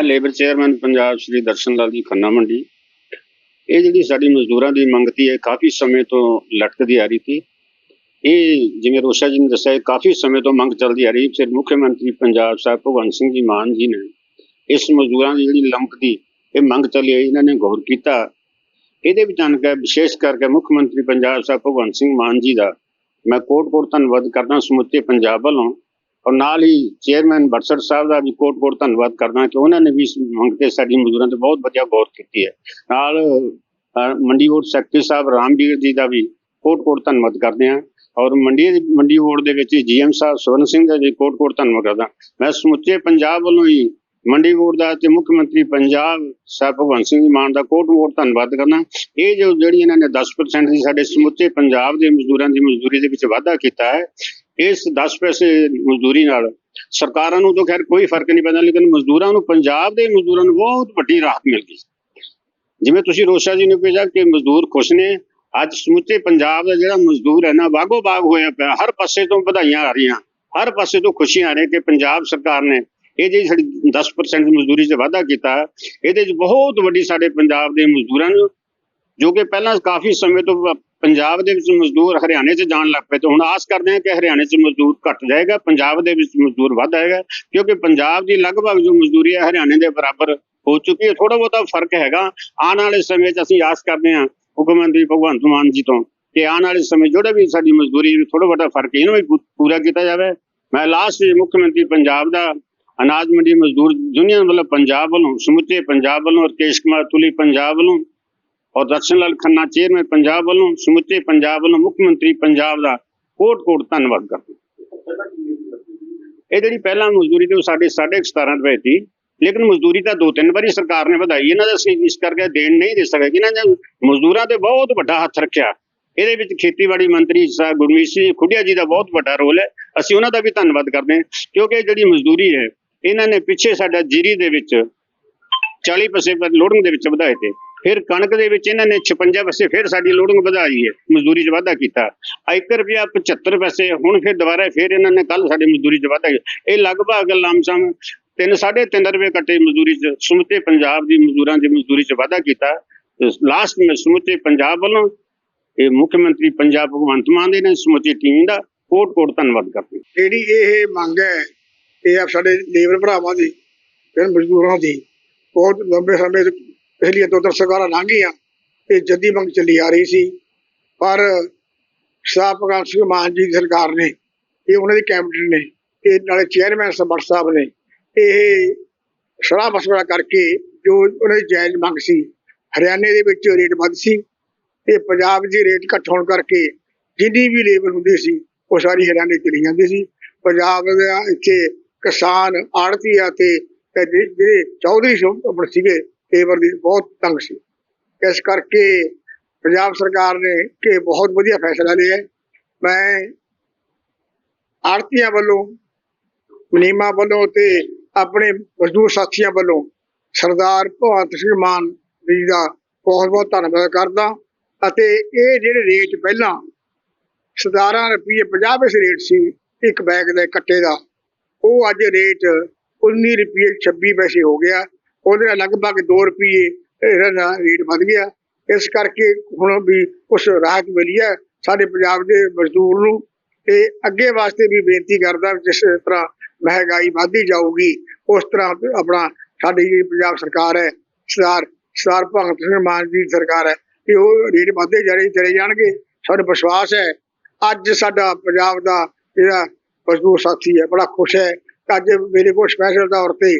ਮੈਂ labour chairman Punjab Shri Darshan Lal ji Khanna ਮੰਡੀ। ਇਹ ਜਿਹੜੀ ਸਾਡੀ ਮਜ਼ਦੂਰਾਂ ਦੀ ਮੰਗ ਮੰਗਤੀ ਇਹ ਕਾਫੀ ਸਮੇਂ ਤੋਂ ਲਟਕਦੀ ਆ ਰਹੀ ਸੀ। ਇਹ ਜਿਵੇਂ ਰੋਸ਼ਾ ਜੀ ਨੇ ਦੱਸਿਆ ਕਾਫੀ ਸਮੇਂ ਤੋਂ ਮੰਗ ਚੱਲਦੀ ਆ ਰਹੀ। ਫਿਰ ਮੁੱਖ ਮੰਤਰੀ ਪੰਜਾਬ ਸਾਹਿਬ ਭਗਵੰਤ ਸਿੰਘ ਜੀ ਮਾਨ ਜੀ ਨੇ ਇਸ ਮਜ਼ਦੂਰਾਂ ਦੀ ਜਿਹੜੀ ਲੰਕਦੀ ਇਹ ਮੰਗ ਚੱਲੀ ਆਈ ਇਹਨਾਂ ਨੇ ਗੌਰ ਕੀਤਾ। ਇਹਦੇ ਵਿੱਚ ਜਾਣ ਵਿਸ਼ੇਸ਼ ਕਰਕੇ ਮੁੱਖ ਮੰਤਰੀ ਪੰਜਾਬ ਸਾਹਿਬ ਭਗਵੰਤ ਸਿੰਘ ਮਾਨ ਜੀ ਦਾ ਮੈਂ ਕੋਟ-ਕੋਟ ਧੰਨਵਾਦ ਕਰਦਾ ਸਮੁੱਚੇ ਪੰਜਾਬ ਵੱਲੋਂ। ਔਰ ਨਾਲ ਹੀ ਚੇਅਰਮੈਨ ਬਰਸੜ ਸਾਹਿਬ ਦਾ ਵੀ ਕੋਟ-ਕੋਟ ਧੰਨਵਾਦ ਕਰਦਾ ਕਿ ਉਹਨਾਂ ਨੇ ਵੀ ਇਸ ਮੰਗ ਤੇ ਸਾਡੀ ਮਜ਼ਦੂਰਾਂ ਤੇ ਬਹੁਤ ਵਧੀਆ ਗੌਰ ਕੀਤੀ ਹੈ। ਨਾਲ ਮੰਡੀ ਬੋਰਡ ਸੈਕਟਰੀ ਸਾਹਿਬ ਰਾਮਵੀਰ ਜੀ ਦਾ ਵੀ ਕੋਟ-ਕੋਟ ਧੰਨਵਾਦ ਕਰਦੇ ਹਾਂ। ਔਰ ਮੰਡੀ ਮੰਡੀ ਬੋਰਡ ਦੇ ਵਿੱਚ ਜੀਐਮ ਸਾਹਿਬ ਸਵਰਨ ਸਿੰਘ ਦਾ ਵੀ ਕੋਟ-ਕੋਟ ਧੰਨਵਾਦ ਕਰਦਾ ਮੈਂ ਸਮੁੱਚੇ ਪੰਜਾਬ ਵੱਲੋਂ ਹੀ ਮੰਡੀ ਬੋਰਡ ਦਾ ਤੇ ਮੁੱਖ ਮੰਤਰੀ ਪੰਜਾਬ ਸਾਹਿਬ ਭਗਵੰਤ ਸਿੰਘ ਮਾਨ ਦਾ ਕੋਟ-ਕੋਟ ਧੰਨਵਾਦ ਕਰਨਾ ਇਹ ਜੋ ਜਿਹੜੀ ਇਹਨਾਂ ਨੇ 10% ਦੀ ਸਾਡੇ ਸਮੁੱਚੇ ਪੰਜਾਬ ਦੇ ਮਜ਼ਦੂਰਾਂ ਦੀ ਮਜ਼ਦੂਰੀ ਦੇ ਵਿੱਚ ਵਾਧਾ ਕੀਤਾ ਹੈ ਇਸ 10 ਪੈਸੇ ਮਜ਼ਦੂਰੀ ਨਾਲ ਸਰਕਾਰਾਂ ਨੂੰ ਤਾਂ ਖੈਰ ਕੋਈ ਫ਼ਰਕ ਨਹੀਂ ਪੈਂਦਾ, ਲੇਕਿਨ ਮਜ਼ਦੂਰਾਂ ਨੂੰ, ਪੰਜਾਬ ਦੇ ਮਜ਼ਦੂਰਾਂ ਨੂੰ ਬਹੁਤ ਵੱਡੀ ਰਾਹਤ ਮਿਲ ਗਈ। ਜਿਵੇਂ ਤੁਸੀਂ ਰੋਸ਼ਾ ਜੀ ਨੇ ਕਿਹਾ ਕਿ ਮਜ਼ਦੂਰ ਖੁਸ਼ ਨੇ, ਅੱਜ ਸਮੁੱਚੇ ਪੰਜਾਬ ਦਾ ਜਿਹੜਾ ਮਜ਼ਦੂਰ ਹੈ ਨਾ ਬਾਗੋ ਬਾਗ ਹੋਇਆ ਪਿਆ, ਹਰ ਪਾਸੇ ਤੋਂ ਵਧਾਈਆਂ ਆ ਰਹੀਆਂ, ਹਰ ਪਾਸੇ ਤੋਂ ਖੁਸ਼ੀਆਂ ਆ ਰਹੀਆਂ ਕਿ ਪੰਜਾਬ ਸਰਕਾਰ ਨੇ ਇਹ ਜਿਹੜੀ ਸਾਡੀ 10% ਮਜ਼ਦੂਰੀ 'ਚ ਵਾਧਾ ਕੀਤਾ, ਇਹਦੇ 'ਚ ਬਹੁਤ ਵੱਡੀ ਸਾਡੇ ਪੰਜਾਬ ਦੇ ਮਜ਼ਦੂਰਾਂ ਨੂੰ, ਜੋ ਕਿ ਪਹਿਲਾਂ ਕਾਫੀ ਸਮੇਂ ਤੋਂ ਪੰਜਾਬ ਦੇ ਵਿੱਚ ਮਜ਼ਦੂਰ ਹਰਿਆਣੇ 'ਚ ਜਾਣ ਲੱਗ ਪਏ ਤੇ ਹੁਣ ਆਸ ਕਰਦੇ ਹਾਂ ਕਿ ਹਰਿਆਣੇ 'ਚ ਮਜ਼ਦੂਰ ਘਟ ਜਾਏਗਾ, ਪੰਜਾਬ ਦੇ ਵਿੱਚ ਮਜ਼ਦੂਰ ਵੱਧ ਆਏਗਾ, ਕਿਉਂਕਿ ਪੰਜਾਬ ਦੀ ਲਗਭਗ ਜੋ ਮਜ਼ਦੂਰੀ ਹੈ ਹਰਿਆਣੇ ਦੇ ਬਰਾਬਰ ਹੋ ਚੁੱਕੀ ਹੈ। ਥੋੜਾ ਬਹੁਤਾ ਫ਼ਰਕ ਹੈਗਾ। ਆਉਣ ਵਾਲੇ ਸਮੇਂ 'ਚ ਅਸੀਂ ਆਸ ਕਰਦੇ ਹਾਂ ਮੁੱਖ ਮੰਤਰੀ ਭਗਵੰਤ ਮਾਨ ਜੀ ਤੋਂ ਕਿ ਆਉਣ ਵਾਲੇ ਸਮੇਂ ਜਿਹੜਾ ਵੀ ਸਾਡੀ ਮਜ਼ਦੂਰੀ ਥੋੜਾ ਬਹੁਤਾ ਫ਼ਰਕ ਇਹਨੂੰ ਵੀ ਪੂਰਾ ਕੀਤਾ ਜਾਵੇ। ਮੈਂ ਲਾਸਟ ਮੁੱਖ ਮੰਤਰੀ ਪੰਜਾਬ ਦਾ ਅਨਾਜ ਮੰਡੀ ਮਜ਼ਦੂਰ ਯੂਨੀਅਨ ਵੱਲੋਂ ਪੰਜਾਬ ਵੱਲੋਂ ਸਮੁੱਚੇ ਪੰਜਾਬ ਵੱਲੋਂ ਰਕੇਸ਼ ਕੁਮਾਰ ਤੁਲੀ ਪੰਜਾਬ ਵੱਲੋਂ ਔਰ ਦਰਸ਼ਨ ਲਾਲ ਖੰਨਾ ਚੇਅਰਮੈਨ ਪੰਜਾਬ ਵੱਲੋਂ, ਸਮੁੱਚੇ ਪੰਜਾਬ ਵੱਲੋਂ ਮੁੱਖ ਮੰਤਰੀ ਪੰਜਾਬ ਦਾ ਕੋਟ-ਕੋਟ ਧੰਨਵਾਦ ਕਰਦਾ ਇਹ ਜਿਹੜੀ ਪਹਿਲਾਂ ਮਜ਼ਦੂਰੀ ਤੇ ਉਹ ਸਾਡੇ 17.5 ਰੁਪਏ ਸੀ, ਲੇਕਿਨ ਮਜ਼ਦੂਰੀ ਤਾਂ ਦੋ ਤਿੰਨ ਵਾਰੀ ਸਰਕਾਰ ਨੇ ਵਧਾਈ, ਇਹਨਾਂ ਦਾ ਅਸੀਂ ਇਸ ਕਰਕੇ ਦੇਣ ਨਹੀਂ ਦੇ ਸਕੇ ਇਹਨਾਂ ਨੇ ਮਜ਼ਦੂਰਾਂ ਤੇ ਬਹੁਤ ਵੱਡਾ ਹੱਥ ਰੱਖਿਆ। ਇਹਦੇ ਵਿੱਚ ਖੇਤੀਬਾੜੀ ਮੰਤਰੀ ਸਾਹਿਬ ਗੁਰਮੀਤ ਸਿੰਘ ਖੁੱਡੀਆ ਜੀ ਦਾ ਬਹੁਤ ਵੱਡਾ ਰੋਲ ਹੈ। ਅਸੀਂ ਉਹਨਾਂ ਦਾ ਵੀ ਧੰਨਵਾਦ ਕਰਦੇ ਹਾਂ, ਕਿਉਂਕਿ ਜਿਹੜੀ ਮਜ਼ਦੂਰੀ ਹੈ, ਇਹਨਾਂ ਨੇ ਪਿੱਛੇ ਸਾਡਾ ਜੀਰੀ ਦੇ ਵਿੱਚ 40 ਪੈਸੇ ਪਰ ਲੋਡਿੰਗ ਦੇ ਵਿੱਚ ਵਧਾਏ ਤੇ ਫਿਰ ਕਣਕ ਦੇ ਵਿੱਚ ਇਹਨਾਂ ਨੇ 56 ਪੈਸੇ ਫਿਰ ਸਾਡੀ ਲੋਡਿੰਗ ਵਧਾਈ ਹੈ, ਮਜ਼ਦੂਰੀ 'ਚ ਵਾਧਾ ਕੀਤਾ। ਆ ਰੁਪਿਆ 75 ਪੈਸੇ ਹੁਣ ਫਿਰ ਦੁਬਾਰਾ ਫਿਰ ਇਹਨਾਂ ਨੇ ਕੱਲ ਸਾਡੀ ਮਜ਼ਦੂਰੀ 'ਚ ਵਾਧਾ ਇਹ ਲਗਭਗ ਲਮਸਮ ਤਿੰਨ, ਸਾਢੇ ਰੁਪਏ ਕੱਟੇ ਮਜ਼ਦੂਰੀ 'ਚ, ਸਮੁੱਚੇ ਪੰਜਾਬ ਦੀ ਮਜ਼ਦੂਰਾਂ ਦੀ ਮਜ਼ਦੂਰੀ 'ਚ ਵਾਧਾ ਕੀਤਾ। ਲਾਸਟ ਵਿੱਚ ਸਮੁੱਚੇ ਪੰਜਾਬ ਵੱਲੋਂ ਇਹ ਮੁੱਖ ਮੰਤਰੀ ਪੰਜਾਬ ਭਗਵੰਤ ਮਾਨ ਦੇ ਨੇ ਸਮੁੱਚੀ ਟੀਮ ਦਾ ਕੋਟ ਕੋਟ ਧੰਨਵਾਦ ਕਰਦੇ ਜਿਹੜੀ ਇਹ ਮੰਗ ਹੈ, ਇਹ ਆ ਸਾਡੇ ਲੇਬਰ ਭਰਾਵਾਂ ਦੀ, ਫਿਰ ਮਜ਼ਦੂਰਾਂ ਦੀ, ਬਹੁਤ ਲੰਬੇ ਸਮੇਂ ਤੋਂ ਪਿਛਲੀਆਂ ਦੋ ਤਿੰਨ ਸਰਕਾਰਾਂ ਲੰਘ ਗਈਆਂ ਇਹ ਜੱਦੀ ਮੰਗ ਚੱਲੀ ਆ ਰਹੀ ਸੀ। ਪਰ ਸਾਹਿਬ ਭਗਵੰਤ ਸਿੰਘ ਮਾਨ ਜੀ ਦੀ ਸਰਕਾਰ ਨੇ ਇਹ ਉਹਨਾਂ ਦੀ ਕੈਬਨਿਟ ਨੇ ਇਹ ਨਾਲੇ ਚੇਅਰਮੈਨ ਸਬਰ ਸਾਹਿਬ ਨੇ ਇਹ ਸਲਾਹ ਮਸ਼ਵਰਾ ਕਰਕੇ ਜੋ ਉਹਨਾਂ ਦੀ ਜਾਇਜ਼ ਮੰਗ ਸੀ, ਹਰਿਆਣੇ ਦੇ ਵਿੱਚ ਰੇਟ ਵੱਧ ਸੀ ਤੇ ਪੰਜਾਬ 'ਚ ਰੇਟ ਘੱਟ ਹੋਣ ਕਰਕੇ ਜਿੰਨੀ ਵੀ ਲੇਬਰ ਹੁੰਦੀ ਸੀ, ਉਹ ਸਾਰੀ ਹਰਿਆਣੇ ਚਲੀ ਜਾਂਦੀ ਸੀ। ਪੰਜਾਬ ਦਾ ਇੱਥੇ ਕਿਸਾਨ ਆੜਤੀਆ ਤੇ ਜਿਹੜੇ ਚੌਧਰੀ ਆਪਣੇ ਸੀਗੇ ਲੇਬਰ ਦੀ ਬਹੁਤ ਤੰਗ ਸੀ। ਇਸ ਕਰਕੇ ਪੰਜਾਬ ਸਰਕਾਰ ਨੇ ਕਿ ਬਹੁਤ ਵਧੀਆ ਫੈਸਲਾ ਲਿਆ। ਮੈਂ ਆੜਤੀਆਂ ਵੱਲੋਂ, ਮੁਨੀਮਾ ਵੱਲੋਂ ਤੇ ਆਪਣੇ ਮਜ਼ਦੂਰ ਸਾਥੀਆਂ ਵੱਲੋਂ ਸਰਦਾਰ ਭਗਵੰਤ ਸਿੰਘ ਮਾਨ ਜੀ ਦਾ ਬਹੁਤ ਬਹੁਤ ਧੰਨਵਾਦ ਕਰਦਾ ਅਤੇ ਇਹ ਜਿਹੜੇ ਰੇਟ ਪਹਿਲਾਂ 17 ਰੁਪਏ 50 ਪੈਸੇ ਰੇਟ ਸੀ, ਇੱਕ ਬੈਗ ਦੇ ਕੱਟੇ ਦਾ, ਉਹ ਅੱਜ ਰੇਟ 19 ਰੁਪਏ 26 ਪੈਸੇ ਹੋ ਗਿਆ। ਉਹਦੇ ਨਾਲ ਲਗਭਗ 2 ਰੁਪਏ ਇਹਦਾ ਨਾ ਰੇਟ ਵੱਧ ਗਿਆ। ਇਸ ਕਰਕੇ ਹੁਣ ਵੀ ਕੁਛ ਰਾਹਤ ਮਿਲੀ ਹੈ ਸਾਡੇ ਪੰਜਾਬ ਦੇ ਮਜ਼ਦੂਰ ਨੂੰ ਤੇ ਅੱਗੇ ਵਾਸਤੇ ਵੀ ਬੇਨਤੀ ਕਰਦਾ ਜਿਸ ਤਰ੍ਹਾਂ ਮਹਿੰਗਾਈ ਵਧਦੀ ਜਾਊਗੀ, ਉਸ ਤਰ੍ਹਾਂ ਆਪਣਾ ਸਾਡੀ ਜਿਹੜੀ ਪੰਜਾਬ ਸਰਕਾਰ ਹੈ, ਸਰਦਾਰ ਸਰਦਾਰ ਭਗਤ ਸਿੰਘ ਮਾਨ ਜੀ ਦੀ ਸਰਕਾਰ ਹੈ ਕਿ ਉਹ ਰੇਟ ਵਧਦੇ ਰਹੇ, ਚਲੇ ਜਾਣਗੇ। ਸਾਨੂੰ ਵਿਸ਼ਵਾਸ ਹੈ। ਅੱਜ ਸਾਡਾ ਪੰਜਾਬ ਦਾ ਜਿਹੜਾ ਮਜ਼ਦੂਰ ਸਾਥੀ ਹੈ, ਬੜਾ ਖੁਸ਼ ਹੈ। ਅੱਜ ਮੇਰੇ ਕੋਲ ਸਪੈਸ਼ਲ ਤੌਰ ਤੇ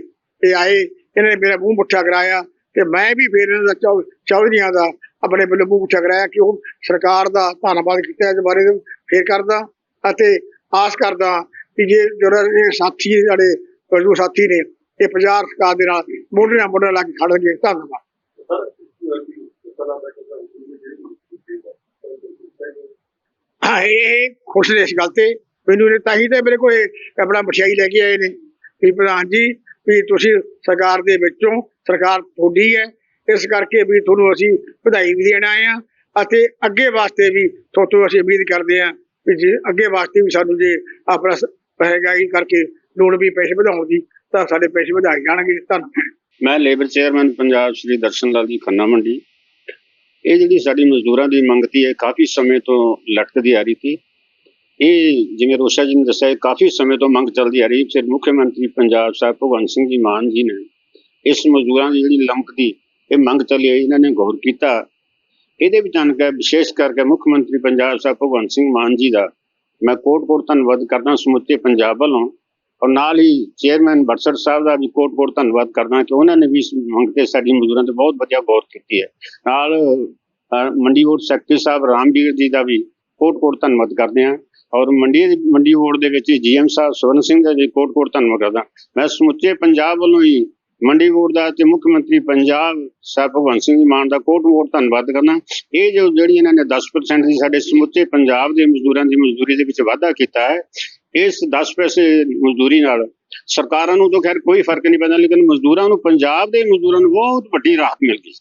ਇਹ ਆਏ। ਇਹਨਾਂ ਨੇ ਮੇਰਾ ਮੂੰਹ ਮੁੱਠਾ ਕਰਾਇਆ ਤੇ ਮੈਂ ਵੀ ਫਿਰ ਇਹਨਾਂ ਦਾ ਚੌ- ਚੌਧਰੀਆਂ ਦਾ ਆਪਣੇ ਵੱਲੋਂ ਮੂੰਹ ਮੁੱਠਾ ਕਰਾਇਆ ਕਿ ਉਹ ਸਰਕਾਰ ਦਾ ਧੰਨਵਾਦ ਕੀਤਾ ਇਸ ਬਾਰੇ ਫੇਰ ਕਰਦਾ ਅਤੇ ਆਸ ਕਰਦਾ ਕਿ ਜੇ ਜਿਹੜੇ ਸਾਥੀ ਸਾਡੇ ਮਜ਼ਦੂਰ ਸਾਥੀ ਨੇ, ਇਹ ਪੰਜਾਬ ਸਰਕਾਰ ਦੇ ਨਾਲ ਮੋਢੇ ਨਾਲ ਮੋਢਾ ਲਾ ਕੇ ਖੜਨਗੇ ਧੰਨਵਾਦ। ਹਾਂ, ਇਹ ਖੁਸ਼ ਨੇ ਇਸ ਗੱਲ ਤੇ। ਮੈਨੂੰ ਇਹ ਤਾਂ ਹੀ ਤੇ ਮੇਰੇ ਕੋਲ ਆਪਣਾ ਮਠਿਆਈ ਲੈ ਕੇ ਆਏ ਨੇ। ਵੀ ਪ੍ਰਧਾਨ ਜੀ ਵੀ ਤੁਸੀਂ ਸਰਕਾਰ ਦੇ ਵਿੱਚੋਂ ਸਰਕਾਰ ਤੁਹਾਡੀ ਹੈ। ਇਸ ਕਰਕੇ ਵੀ ਤੁਹਾਨੂੰ ਅਸੀਂ ਵਧਾਈ ਵੀ ਦੇਣ ਆਏ ਆ ਅਤੇ ਅੱਗੇ ਵਾਸਤੇ ਵੀ ਤੁਹਾਤੋਂ ਅਸੀਂ ਉਮੀਦ ਕਰਦੇ ਆ ਵੀ ਜੇ ਅੱਗੇ ਵਾਸਤੇ ਵੀ ਸਾਨੂੰ ਜੇ ਆਪਣਾ ਸ- ਮਹਿੰਗਾਈ ਕਰਕੇ ਲੋੜ ਵੀ ਪੈਸੇ ਵਧਾਉਣ ਦੀ, ਤਾਂ ਸਾਡੇ ਪੈਸੇ ਵਧਾਏ ਜਾਣਗੇ। ਧੰਨਵਾਦ। ਮੈਂ ਲੇਬਰ ਚੇਅਰਮੈਨ ਪੰਜਾਬ ਸ਼੍ਰੀ ਦਰਸ਼ਨ ਲਾਲ ਜੀ ਖੰਨਾ ਮੰਡੀ। ਇਹ ਜਿਹੜੀ ਸਾਡੀ ਮਜ਼ਦੂਰਾਂ ਦੀ ਮੰਗ ਤੀ ਹੈ ਕਾਫੀ ਸਮੇਂ ਤੋਂ ਲਟਕਦੀ ਆ ਰਹੀ ਸੀ। ਇਹ ਜਿਵੇਂ ਰੋਸ਼ਾ ਜੀ ਨੇ ਦੱਸਿਆ ਕਾਫੀ ਸਮੇਂ ਤੋਂ ਮੰਗ ਚੱਲਦੀ ਆ ਰਹੀ ਫਿਰ ਮੁੱਖ ਮੰਤਰੀ ਪੰਜਾਬ ਸਾਹਿਬ ਭਗਵੰਤ ਸਿੰਘ ਜੀ ਮਾਨ ਜੀ ਨੇ ਇਸ ਮਜ਼ਦੂਰਾਂ ਦੀ ਜਿਹੜੀ ਲਮਕਦੀ ਇਹ ਮੰਗ ਚੱਲੀ ਆਈ ਇਹਨਾਂ ਨੇ ਗੌਰ ਕੀਤਾ। ਇਹਦੇ ਵਿੱਚ ਜਾਣ ਵਿਸ਼ੇਸ਼ ਕਰਕੇ ਮੁੱਖ ਮੰਤਰੀ ਪੰਜਾਬ ਸਾਹਿਬ ਭਗਵੰਤ ਸਿੰਘ ਮਾਨ ਜੀ ਦਾ ਮੈਂ ਕੋਟ-ਕੋਟ ਧੰਨਵਾਦ ਕਰਦਾ ਸਮੁੱਚੇ ਪੰਜਾਬ ਵੱਲੋਂ ਔਰ ਨਾਲ ਹੀ ਚੇਅਰਮੈਨ ਬਰਸੜ ਸਾਹਿਬ ਦਾ ਵੀ ਕੋਟ-ਕੋਟ ਧੰਨਵਾਦ ਕਰਦਾ ਕਿ ਉਹਨਾਂ ਨੇ ਵੀ ਇਸ ਮੰਗ ਤੇ ਸਾਡੀ ਮਜ਼ਦੂਰਾਂ ਤੇ ਬਹੁਤ ਵਧੀਆ ਗੌਰ ਕੀਤੀ ਹੈ। ਨਾਲ ਅਹ, ਮੰਡੀ ਬੋਰਡ ਸੈਕਟਰੀ ਸਾਹਿਬ ਰਾਮਵੀਰ ਜੀ ਦਾ ਵੀ ਕੋਟ-ਕੋਟ ਧੰਨਵਾਦ ਕਰਦੇ ਹਾਂ। ਔਰ ਮੰਡੀ ਮੰਡੀ ਬੋਰਡ ਦੇ ਵਿੱਚ ਜੀਐਮ ਸਾਹਿਬ ਸਵਰਨ ਸਿੰਘ ਦਾ ਵੀ ਕੋਟ-ਕੋਟ ਧੰਨਵਾਦ ਕਰਦਾ। ਮੈਂ ਸਮੁੱਚੇ ਪੰਜਾਬ ਵੱਲੋਂ ਹੀ ਮੰਡੀ ਬੋਰਡ ਦਾ ਤੇ ਮੁੱਖ ਮੰਤਰੀ ਪੰਜਾਬ ਸਾਹਿਬ ਭਗਵੰਤ ਸਿੰਘ ਮਾਨ ਦਾ ਕੋਟ-ਕੋਟ ਧੰਨਵਾਦ ਕਰਨਾ ਇਹ ਜੋ ਜਿਹੜੀ ਇਹਨਾਂ ਨੇ 10% ਦੀ ਸਾਡੇ ਸਮੁੱਚੇ ਪੰਜਾਬ ਦੇ ਮਜ਼ਦੂਰਾਂ ਦੀ ਮਜ਼ਦੂਰੀ ਦੇ ਵਿੱਚ ਵਾਧਾ ਕੀਤਾ ਹੈ, ਇਸ 10 ਪੈਸੇ ਮਜ਼ਦੂਰੀ ਨਾਲ ਸਰਕਾਰਾਂ ਨੂੰ ਤਾਂ ਖੈਰ ਕੋਈ ਫ਼ਰਕ ਨਹੀਂ ਪੈਂਦਾ, ਲੇਕਿਨ ਮਜ਼ਦੂਰਾਂ ਨੂੰ, ਪੰਜਾਬ ਦੇ ਮਜ਼ਦੂਰਾਂ ਨੂੰ ਬਹੁਤ ਵੱਡੀ ਰਾਹਤ ਮਿਲ ਗਈ।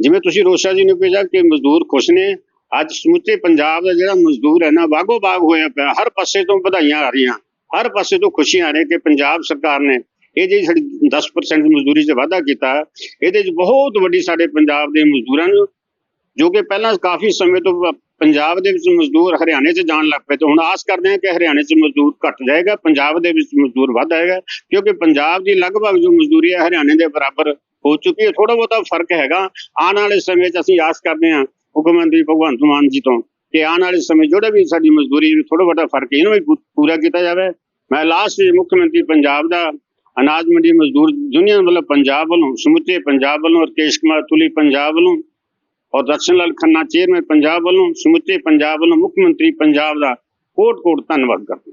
ਜਿਵੇਂ ਤੁਸੀਂ ਰੋਸ਼ਾ ਜੀ ਨੇ ਕਿਹਾ ਕਿ ਮਜ਼ਦੂਰ ਖੁਸ਼ ਨੇ ਅੱਜ ਸਮੁੱਚੇ ਪੰਜਾਬ ਦਾ ਜਿਹੜਾ ਮਜ਼ਦੂਰ ਹੈ ਨਾ ਬਾਗੋ ਬਾਗ ਹੋਇਆ ਪਿਆ। ਹਰ ਪਾਸੇ ਤੋਂ ਵਧਾਈਆਂ ਆ ਰਹੀਆਂ। ਹਰ ਪਾਸੇ ਤੋਂ ਖੁਸ਼ੀਆਂ ਆ ਰਹੀਆਂ ਕਿ ਪੰਜਾਬ ਸਰਕਾਰ ਨੇ ਇਹ ਜਿਹੜੀ ਸਾਡੀ 10% ਮਜ਼ਦੂਰੀ 'ਚ ਵਾਧਾ ਕੀਤਾ, ਇਹਦੇ 'ਚ ਬਹੁਤ ਵੱਡੀ ਸਾਡੇ ਪੰਜਾਬ ਦੇ ਮਜ਼ਦੂਰਾਂ ਨੂੰ, ਜੋ ਕਿ ਪਹਿਲਾਂ ਕਾਫੀ ਸਮੇਂ ਤੋਂ ਪੰਜਾਬ ਦੇ ਵਿੱਚ ਮਜ਼ਦੂਰ ਹਰਿਆਣੇ 'ਚ ਜਾਣ ਲੱਗ ਪਏ ਤੇ ਹੁਣ ਆਸ ਕਰਦੇ ਹਾਂ ਕਿ ਹਰਿਆਣੇ 'ਚ ਮਜ਼ਦੂਰ ਘਟ ਜਾਏਗਾ, ਪੰਜਾਬ ਦੇ ਵਿੱਚ ਮਜ਼ਦੂਰ ਵੱਧ ਆਏਗਾ, ਕਿਉਂਕਿ ਪੰਜਾਬ ਦੀ ਲਗਭਗ ਜੋ ਮਜ਼ਦੂਰੀ ਹੈ ਹਰਿਆਣੇ ਦੇ ਬਰਾਬਰ ਹੋ ਚੁੱਕੀ ਹੈ। ਥੋੜਾ ਬਹੁਤਾ ਫ਼ਰਕ ਹੈਗਾ। ਆਉਣ ਵਾਲੇ ਸਮੇਂ 'ਚ ਅਸੀਂ ਆਸ ਕਰਦੇ ਹਾਂ ਮੁੱਖ ਮੰਤਰੀ ਭਗਵੰਤ ਮਾਨ ਜੀ ਤੋਂ ਕਿ ਆਉਣ ਵਾਲੇ ਸਮੇਂ ਜਿਹੜਾ ਵੀ ਸਾਡੀ ਮਜ਼ਦੂਰੀ ਵਿੱਚ ਥੋੜਾ ਬਹੁਤਾ ਫ਼ਰਕ ਹੈ, ਇਹਨੂੰ ਵੀ ਪੂਰਾ ਕੀਤਾ ਜਾਵੇ। ਮੈਂ ਲਾਸਟ ਮੁੱਖ ਮੰਤਰੀ ਪੰਜਾਬ ਦਾ ਅਨਾਜ ਮੰਡੀ ਮਜ਼ਦੂਰ ਯੂਨੀਅਨ ਵੱਲੋਂ ਪੰਜਾਬ ਵੱਲੋਂ ਸਮੁੱਚੇ ਪੰਜਾਬ ਵੱਲੋਂ ਰਕੇਸ਼ ਕੁਮਾਰ ਤੁਲੀ ਪੰਜਾਬ ਵੱਲੋਂ ਔਰ ਦਰਸ਼ਨ ਲਾਲ ਖੰਨਾ ਚੇਅਰਮੈਨ ਪੰਜਾਬ ਵੱਲੋਂ ਸਮੁੱਚੇ ਪੰਜਾਬ ਵੱਲੋਂ ਮੁੱਖ ਮੰਤਰੀ ਪੰਜਾਬ ਦਾ ਕੋਟ-ਕੋਟ ਧੰਨਵਾਦ ਕਰਦਾ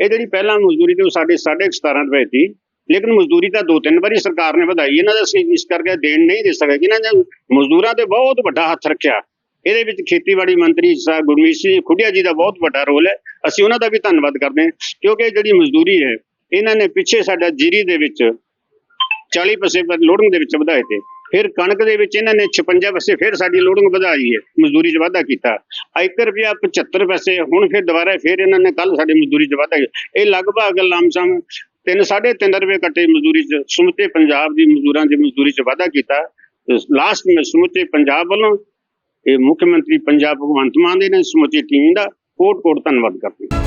ਇਹ ਜਿਹੜੀ ਪਹਿਲਾਂ ਮਜ਼ਦੂਰੀ ਤੇ ਉਹ ਸਾਡੇ 17.5 ਰੁਪਏ ਸੀ। ਲੇਕਿਨ ਮਜ਼ਦੂਰੀ ਤਾਂ ਦੋ ਤਿੰਨ ਵਾਰੀ ਸਰਕਾਰ ਨੇ ਵਧਾਈ, ਇਹਨਾਂ ਦਾ ਅਸੀਂ ਇਸ ਕਰਕੇ ਦੇਣ ਨਹੀਂ ਦੇ ਸਕੇ ਕਿ ਇਹਨਾਂ ਨੇ ਮਜ਼ਦੂਰਾਂ ਤੇ ਬਹੁਤ ਵੱਡਾ ਹੱਥ ਰੱਖਿਆ। ਇਹਦੇ ਵਿੱਚ ਖੇਤੀਬਾੜੀ ਮੰਤਰੀ ਸਾਹਿਬ ਗੁਰਮੀਤ ਸਿੰਘ ਖੁੱਡੀਆ ਜੀ ਦਾ ਬਹੁਤ ਵੱਡਾ ਰੋਲ ਹੈ। ਅਸੀਂ ਉਹਨਾਂ ਦਾ ਵੀ ਧੰਨਵਾਦ ਕਰਦੇ ਹਾਂ, ਕਿਉਂਕਿ ਜਿਹੜੀ ਮਜ਼ਦੂਰੀ ਹੈ, ਇਹਨਾਂ ਨੇ ਪਿੱਛੇ ਸਾਡਾ ਜੀਰੀ ਦੇ ਵਿੱਚ 40 ਪੈਸੇ ਪਰ ਲੋਡਿੰਗ ਦੇ ਵਿੱਚ ਵਧਾਏ ਤੇ, ਫਿਰ ਕਣਕ ਦੇ ਵਿੱਚ ਇਹਨਾਂ ਨੇ 56 ਪੈਸੇ ਫਿਰ ਸਾਡੀ ਲੋਡਿੰਗ ਵਧਾਈ ਹੈ, ਮਜ਼ਦੂਰੀ 'ਚ ਵਾਧਾ ਕੀਤਾ। ਆ ਇੱਕ ਰੁਪਿਆ 75 ਪੈਸੇ, ਹੁਣ ਫਿਰ ਦੁਬਾਰਾ ਫਿਰ ਇਹਨਾਂ ਨੇ ਕੱਲ ਸਾਡੀ ਮਜ਼ਦੂਰੀ 'ਚ ਵਾਧਾ ਕੀਤਾ। ਇਹ ਲਗਭਗ ਲਮਸਮ ਤਿੰਨ, ਸਾਢੇ ਤਿੰਨ ਰੁਪਏ ਕੱਟੇ ਮਜ਼ਦੂਰੀ 'ਚ, ਸਮੁੱਚੇ ਪੰਜਾਬ ਦੀ ਮਜ਼ਦੂਰਾਂ ਦੀ ਮਜ਼ਦੂਰੀ 'ਚ ਵਾਧਾ ਕੀਤਾ। ਲਾਸਟ ਵਿੱਚ ਸਮੁੱਚੇ ਪੰਜਾਬ ਵੱਲੋਂ ਇਹ ਮੁੱਖ ਮੰਤਰੀ ਪੰਜਾਬ ਭਗਵੰਤ ਮਾਨ ਦੇ ਨੇ ਸਮੁੱਚੀ ਟੀਮ ਦਾ ਕੋਟ ਕੋਟ ਧੰਨਵਾਦ ਕਰਦੇ